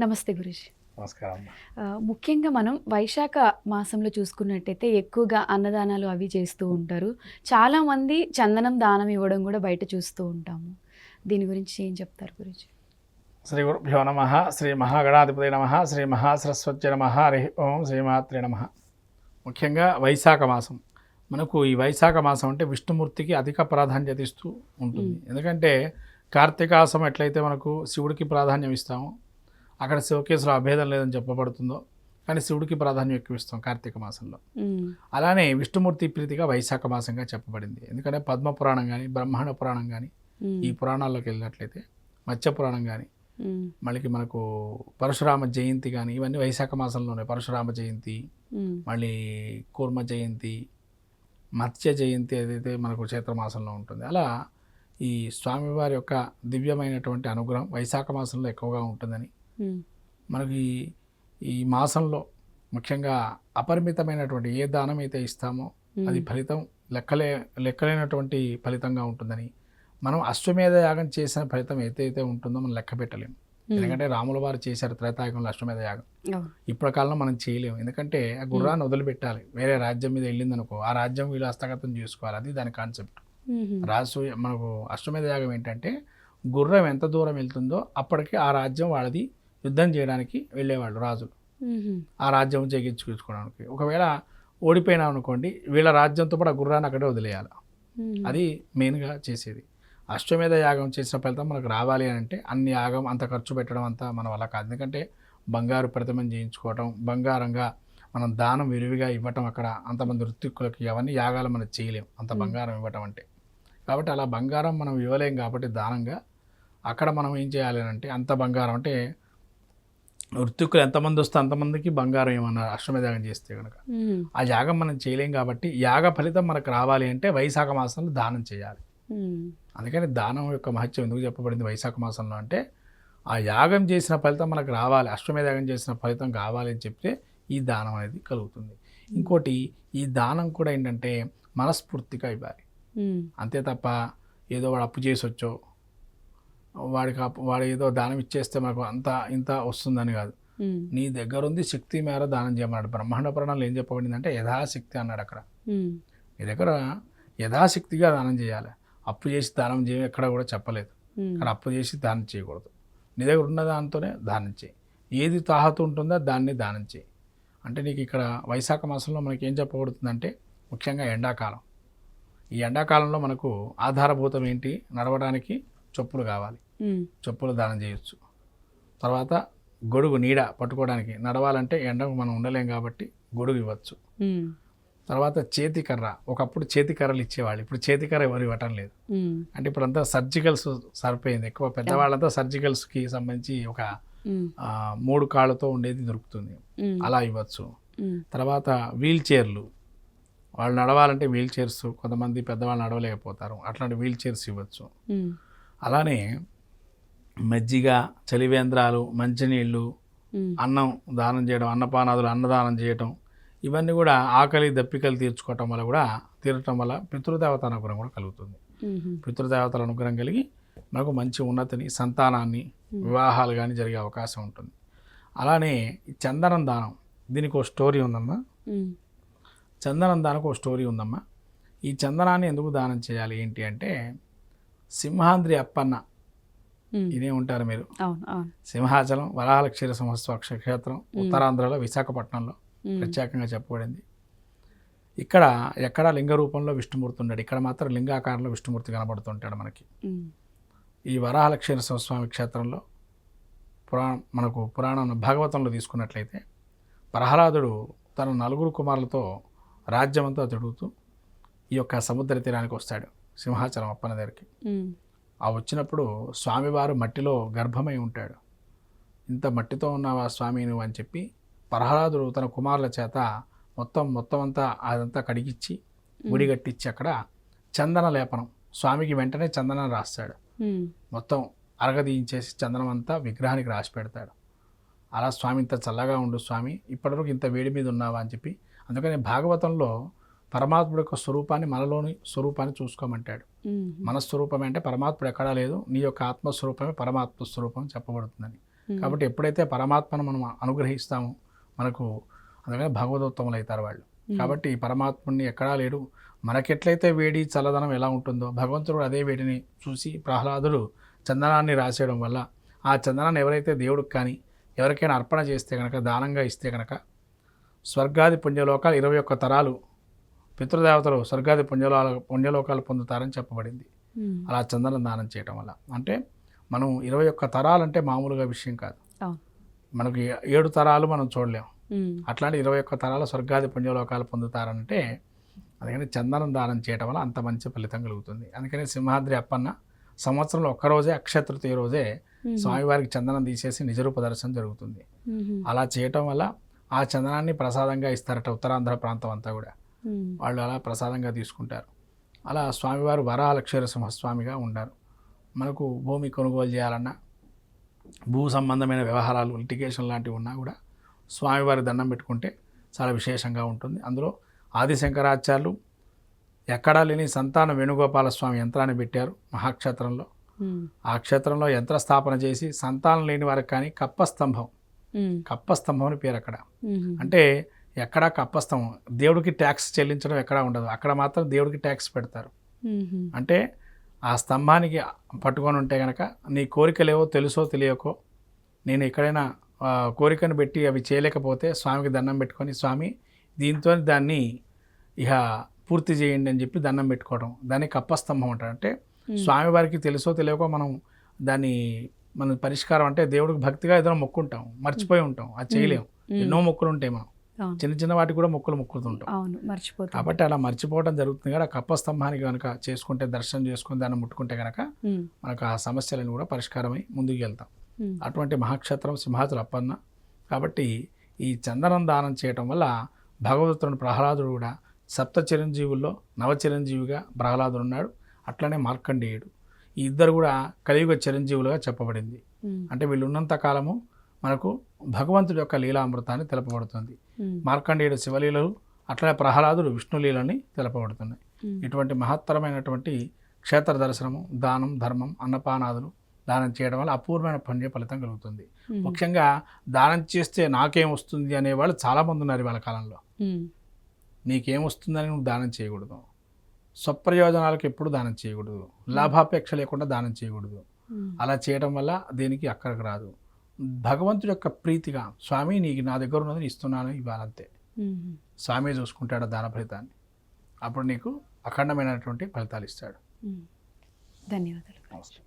నమస్తే గురుజీ. నమస్కారం. ముఖ్యంగా మనం వైశాఖ మాసంలో చూసుకున్నట్టయితే ఎక్కువగా అన్నదానాలు అవి చేస్తూ ఉంటారు. చాలామంది చందనం దానం ఇవ్వడం కూడా బయట చూస్తూ ఉంటాము. దీని గురించి ఏం చెప్తారు గురుజీ? శ్రీ గురుభ్యో నమ శ్రీ మహాగణాధిపతి నమ శ్రీ మహాసరస్వతి నమ హరి ఓం శ్రీమాత్రే నమ. ముఖ్యంగా వైశాఖ మాసం. మనకు ఈ వైశాఖ మాసం అంటే విష్ణుమూర్తికి అధిక ప్రాధాన్యత ఇస్తూ ఉంటుంది. ఎందుకంటే కార్తీకాసం ఎట్లయితే మనకు శివుడికి ప్రాధాన్యం ఇస్తామో అక్కడ శివకేశులో అభేదం లేదని చెప్పబడుతుందో కానీ శివుడికి ప్రాధాన్యం ఎక్కువ ఇస్తాం కార్తీక మాసంలో. అలానే విష్ణుమూర్తి ప్రీతిగా వైశాఖ మాసంగా చెప్పబడింది. ఎందుకంటే పద్మ పురాణం కానీ బ్రహ్మాండ పురాణం కానీ ఈ పురాణాల్లోకి వెళ్ళినట్లయితే మత్స్య పురాణం కానీ మళ్ళీ మనకు పరశురామ జయంతి కానీ ఇవన్నీ వైశాఖ మాసంలోనే పరశురామ జయంతి మళ్ళీ కూర్మ జయంతి మత్స్య జయంతి ఏదైతే మనకు చైత్రమాసంలో ఉంటుంది. అలా ఈ స్వామివారి యొక్క దివ్యమైనటువంటి అనుగ్రహం వైశాఖ మాసంలో ఎక్కువగా ఉంటుందని మనకి ఈ మాసంలో ముఖ్యంగా అపరిమితమైనటువంటి ఏ దానం అయితే ఇస్తామో అది ఫలితం లెక్కలే లెక్కలేనటువంటి ఫలితంగా ఉంటుందని. మనం అశ్వమేధ యాగం చేసిన ఫలితం ఏదైతే ఉంటుందో మనం లెక్క పెట్టలేము ఎందుకంటే రాముల వారు చేశారు త్రేతాయుగంలో అశ్వమేధ యాగం. ఇప్పటి కాలంలో మనం చేయలేము ఎందుకంటే ఆ గుర్రాన్ని వదిలిపెట్టాలి. వేరే రాజ్యం మీద వెళ్ళింది అనుకో ఆ రాజ్యం వీళ్ళు హస్తగతం చేసుకోవాలి. అది దాని కాన్సెప్ట్. రాజు మనకు అశ్వమేధ యాగం ఏంటంటే గుర్రం ఎంత దూరం వెళ్తుందో అప్పటికి ఆ రాజ్యం వాళ్ళది యుద్ధం చేయడానికి వెళ్ళేవాళ్ళు రాజులు. ఆ రాజ్యం జయించుకోవడానికి. ఒకవేళ ఓడిపోయినాం అనుకోండి వీళ్ళ రాజ్యంతో పాటు ఆ గుర్రాన్ని అక్కడే వదిలేయాలి. అది మెయిన్గా చేసేది. అశ్వమేధ యాగం చేసిన ఫలితం మనకు రావాలి అని అంటే అన్ని యాగం అంత ఖర్చు పెట్టడం అంతా మన వల్ల కాదు. ఎందుకంటే బంగారు ప్రతిమను చేయించుకోవటం బంగారంగా మనం దానం విరివిగా ఇవ్వటం అక్కడ అంతమంది ఋత్విక్కులకి అవన్నీ యాగాలు మనం చేయలేం. అంత బంగారం ఇవ్వటం అంటే. కాబట్టి అలా బంగారం మనం ఇవ్వలేం కాబట్టి దానంగా అక్కడ మనం ఏం చేయాలి అని అంటే అంత బంగారం అంటే ఋత్విక్కులు ఎంతమంది వస్తే అంతమందికి బంగారం ఏమన్నారు అశ్వమేధ యాగం చేస్తే కనుక ఆ యాగం మనం చేయలేం కాబట్టి యాగ ఫలితం మనకు రావాలి అంటే వైశాఖ మాసంలో దానం చేయాలి. అందుకని దానం యొక్క మహత్యం ఎందుకు చెప్పబడింది వైశాఖ మాసంలో అంటే ఆ యాగం చేసిన ఫలితం మనకు రావాలి అశ్వమేధ యాగం చేసిన ఫలితం కావాలి అని చెప్తే ఈ దానం అనేది కలుగుతుంది. ఇంకోటి ఈ దానం కూడా ఏంటంటే మనస్ఫూర్తిగా ఇవ్వాలి. అంతే తప్ప ఏదో వాడు అప్పు చేసి వచ్చో వాడికి వాడు ఏదో దానం ఇచ్చేస్తే మనకు అంత ఇంత వస్తుందని కాదు. నీ దగ్గర ఉంది శక్తి మేర దానం చేయమన్నాడు. బ్రహ్మాండ పురాణాలు ఏం చెప్పబడింది అంటే యథాశక్తి అన్నాడు అక్కడ. నీ దగ్గర యథాశక్తిగా దానం చేయాలి. అప్పు చేసి దానం చేయ ఎక్కడ కూడా చెప్పలేదు. అక్కడ అప్పు చేసి దానం చేయకూడదు. నీ దగ్గర ఉన్న దాంతోనే దానం చేయి. ఏది తాహతు ఉంటుందో దాన్ని దానం చేయి. అంటే నీకు ఇక్కడ వైశాఖ మాసంలో మనకి ఏం చెప్పబడుతుందంటే ముఖ్యంగా ఎండాకాలం. ఈ ఎండాకాలంలో మనకు ఆధారభూతం ఏంటి? నడవడానికి చెప్పులు కావాలి. చెప్పులు దానం చేయొచ్చు. తర్వాత గొడుగు నీడ పట్టుకోవడానికి నడవాలంటే ఎండకు మనం ఉండలేం కాబట్టి గొడుగు ఇవ్వచ్చు. తర్వాత చేతి కర్ర ఒకప్పుడు చేతి కర్రలు ఇచ్చేవాళ్ళు ఇప్పుడు చేతి కర్ర ఎవరు ఇవ్వటం లేదు. అంటే ఇప్పుడంతా సర్జికల్స్ సరిపోయింది ఎక్కువ పెద్దవాళ్ళంతా సర్జికల్స్కి సంబంధించి ఒక మూడు కాళ్ళతో ఉండేది దొరుకుతుంది. అలా ఇవ్వచ్చు. తర్వాత వీల్ చైర్లు వాళ్ళు నడవాలంటే వీల్ చైర్స్ కొంతమంది పెద్దవాళ్ళు నడవలేకపోతారు అట్లాంటి వీల్ చైర్స్ ఇవ్వచ్చు. అలానే మజ్జిగ చలివేంద్రాలు మంచినీళ్ళు అన్నం దానం చేయడం అన్నపానాదులు అన్నదానం చేయటం ఇవన్నీ కూడా ఆకలి దప్పికలు తీర్చుకోవటం వల్ల కూడా తీరటం వల్ల పితృదేవత అనుగ్రహం కూడా కలుగుతుంది. పితృదేవతల అనుగ్రహం కలిగి మనకు మంచి ఉన్నతిని సంతానాన్ని వివాహాలు కానీ జరిగే అవకాశం ఉంటుంది. అలానే చందనం దానం దీనికి ఒక స్టోరీ ఉందమ్మా. చందనం దానికి ఒక స్టోరీ ఉందమ్మా. ఈ చందనాన్ని ఎందుకు దానం చేయాలి ఏంటి అంటే సింహాద్రి అప్పన్న. ఇదే ఉంటారు మీరు. సింహాచలం వరాహల క్షీర సంవత్సవ క్షేత్రం ఉత్తరాంధ్రలో విశాఖపట్నంలో ప్రత్యేకంగా చెప్పబడింది. ఇక్కడ ఎక్కడా లింగ రూపంలో విష్ణుమూర్తి ఉన్నాడు ఇక్కడ మాత్రం లింగాకారంలో విష్ణుమూర్తి కనబడుతుంటాడు మనకి. ఈ వరాహలక్ష్మణ స్వామి క్షేత్రంలో పురాణం మనకు పురాణం భాగవతంలో తీసుకున్నట్లయితే ప్రహ్లాదుడు తన నలుగురు కుమారులతో రాజ్యమంతా తిరుగుతూ ఈ యొక్క సముద్ర తీరానికి వస్తాడు. సింహాచలం అప్పన దగ్గరికి. ఆ వచ్చినప్పుడు స్వామివారు మట్టిలో గర్భమై ఉంటాడు. ఇంత మట్టితో ఉన్నావా స్వామి నువ్వు అని చెప్పి ప్రహ్లాదుడు తన కుమారుల చేత మొత్తం మొత్తం అంతా అదంతా కడిగిచ్చి గుడి కట్టించి అక్కడ చందన లేపనం. స్వామికి వెంటనే చందనం రాస్తాడు. మొత్తం అరగదీయించేసి చందనం అంతా విగ్రహానికి రాసి పెడతాడు. అలా స్వామి ఇంత చల్లగా ఉండు స్వామి ఇప్పటివరకు ఇంత వేడి మీద ఉన్నావా అని చెప్పి. అందుకని భాగవతంలో పరమాత్ముడు యొక్క స్వరూపాన్ని మనలోని స్వరూపాన్ని చూసుకోమంటాడు. మన స్వరూపమే అంటే పరమాత్ముడు ఎక్కడా లేదు నీ యొక్క ఆత్మస్వరూపమే పరమాత్మ స్వరూపం చెప్పబడుతుందని. కాబట్టి ఎప్పుడైతే పరమాత్మను మనం అనుగ్రహిస్తామో మనకు అందుకని భగవదోత్తములు అవుతారు వాళ్ళు. కాబట్టి ఈ పరమాత్ముడిని ఎక్కడా లేడు. మనకెట్లయితే వేడి చల్లదనం ఎలా ఉంటుందో భగవంతుడు అదే వేడిని చూసి ప్రహ్లాదుడు చందనాన్ని రాసేయడం వల్ల ఆ చందనాన్ని ఎవరైతే దేవుడికి కానీ ఎవరికైనా అర్పణ చేస్తే కనుక దానంగా ఇస్తే కనుక స్వర్గాది పుణ్యలోకాలు ఇరవై ఒక్క తరాలు పితృదేవతలు స్వర్గాది పుణ్యలోకాల పుణ్యలోకాలు పొందుతారని చెప్పబడింది. అలా చందనం దానం చేయటం వల్ల అంటే మనం ఇరవై ఒక్క తరాలంటే మామూలుగా విషయం కాదు మనకు ఏడు తరాలు మనం చూడలేం మ్మ్. అట్లాంటి ఇరవై ఒక్క తరాల స్వర్గాది పుణ్యలోకాలు పొందుతారంటే అందుకని చందనం దానం చేయటం వల్ల అంత మంచి ఫలితం కలుగుతుంది అందుకని సింహాద్రి అప్పన్న సంవత్సరంలో ఒక్కరోజే అక్షతృతీయ రోజే. స్వామివారికి చందనం తీసేసి నిజరూప దర్శనం జరుగుతుంది. అలా చేయటం వల్ల ఆ చందనాన్ని ప్రసాదంగా ఇస్తారట ఉత్తరాంధ్ర ప్రాంతం అంతా కూడా. వాళ్ళు అలా ప్రసాదంగా తీసుకుంటారు. అలా స్వామివారు వరాలక్షర సింహస్వామిగా ఉన్నారు మనకు భూమి కొనుగోలు చేయాలన్నా భూ సంబంధమైన వ్యవహారాలు లిటిగేషన్ లాంటివి ఉన్నా కూడా స్వామివారి దండం పెట్టుకుంటే చాలా విశేషంగా ఉంటుంది. అందులో ఆదిశంకరాచార్యులు ఎక్కడా లేని సంతాన వేణుగోపాల స్వామి యంత్రాన్ని పెట్టారు మహాక్షేత్రంలో. మ్మ్. ఆ క్షేత్రంలో యంత్ర స్థాపన చేసి సంతానం లేని వారికి కానీ కప్పస్తంభం. మ్మ్. కప్పస్తంభం అని పేరు అక్కడ. అంటే ఎక్కడా కప్పస్తంభం దేవుడికి ట్యాక్స్ చెల్లించడం ఎక్కడా ఉండదు. అక్కడ మాత్రం దేవుడికి ట్యాక్స్ పెడతారు. అంటే ఆ స్తంభానికి పట్టుకొని ఉంటే కనుక నీ కోరికలేవో తెలుసో తెలియకో నేను ఎక్కడైనా కోరికను పెట్టి అవి చేయలేకపోతే స్వామికి దండం పెట్టుకొని స్వామి దీంతో దాన్ని ఇక పూర్తి చేయండి అని చెప్పి దండం పెట్టుకోవడం. దాన్ని కప్పస్తంభం అంటారు. అంటే స్వామివారికి తెలుసో తెలియకో మనం దాన్ని మన పరిష్కారం అంటే దేవుడికి భక్తిగా ఏదైనా మొక్కుంటాం. మర్చిపోయి ఉంటాం. అది చేయలేం. ఎన్నో మొక్కులు ఉంటాయి మనం. చిన్న చిన్న వాటికి కూడా మొక్కులు మొక్కుతుంటాం అవును మర్చిపోతాం కాబట్టి అలా మర్చిపోవడం జరుగుతుంది కదా కప్ప స్తంభానికి కనుక చేసుకుంటే దర్శనం చేసుకుని దాన్ని ముట్టుకుంటే కనుక. మనకు ఆ సమస్యలను కూడా పరిష్కారమై ముందుకు వెళ్తాం. అటువంటి మహాక్షేత్రం సింహాచల అప్పన్న. కాబట్టి ఈ చందనం దానం చేయటం వల్ల భగవతుని ప్రహ్లాదుడు కూడా సప్త చిరంజీవుల్లో నవ చిరంజీవిగా ప్రహ్లాదుడు ఉన్నాడు. అట్లనే మార్కండేయుడు. ఈ ఇద్దరు కూడా కలియుగ చిరంజీవులుగా చెప్పబడింది. అంటే వీళ్ళు ఉన్నంత కాలము మనకు భగవంతుడి యొక్క లీలామృతాన్ని తెలపబడుతుంది. మార్కండేయుడు శివలీలలు అట్లనే ప్రహ్లాదుడు విష్ణులీలని తెలపబడుతున్నాయి. ఇటువంటి మహత్తరమైనటువంటి క్షేత్ర దర్శనము దానం ధర్మం అన్నపానాదులు దానం చేయడం వల్ల అపూర్వమైన పుణ్య ఫలితం కలుగుతుంది. ముఖ్యంగా దానం చేస్తే నాకేం వస్తుంది అనేవాళ్ళు చాలామంది ఉన్నారు వాళ్ళ కాలంలో. నీకేం వస్తుందని నువ్వు దానం చేయకూడదు స్వప్రయోజనాలకు ఎప్పుడు దానం చేయకూడదు లాభాపేక్ష లేకుండా దానం చేయకూడదు. అలా చేయడం వల్ల దేనికి అక్కడికి రాదు భగవంతుడి యొక్క ప్రీతిగా స్వామి నీకు నా దగ్గర ఉన్నది నేను ఇస్తున్నాను ఇవ్వాలంతే. స్వామి చూసుకుంటాడు దాన ఫలితాన్ని. అప్పుడు నీకు అఖండమైనటువంటి ఫలితాలు ఇస్తాడు. ధన్యవాదాలు. నమస్తే.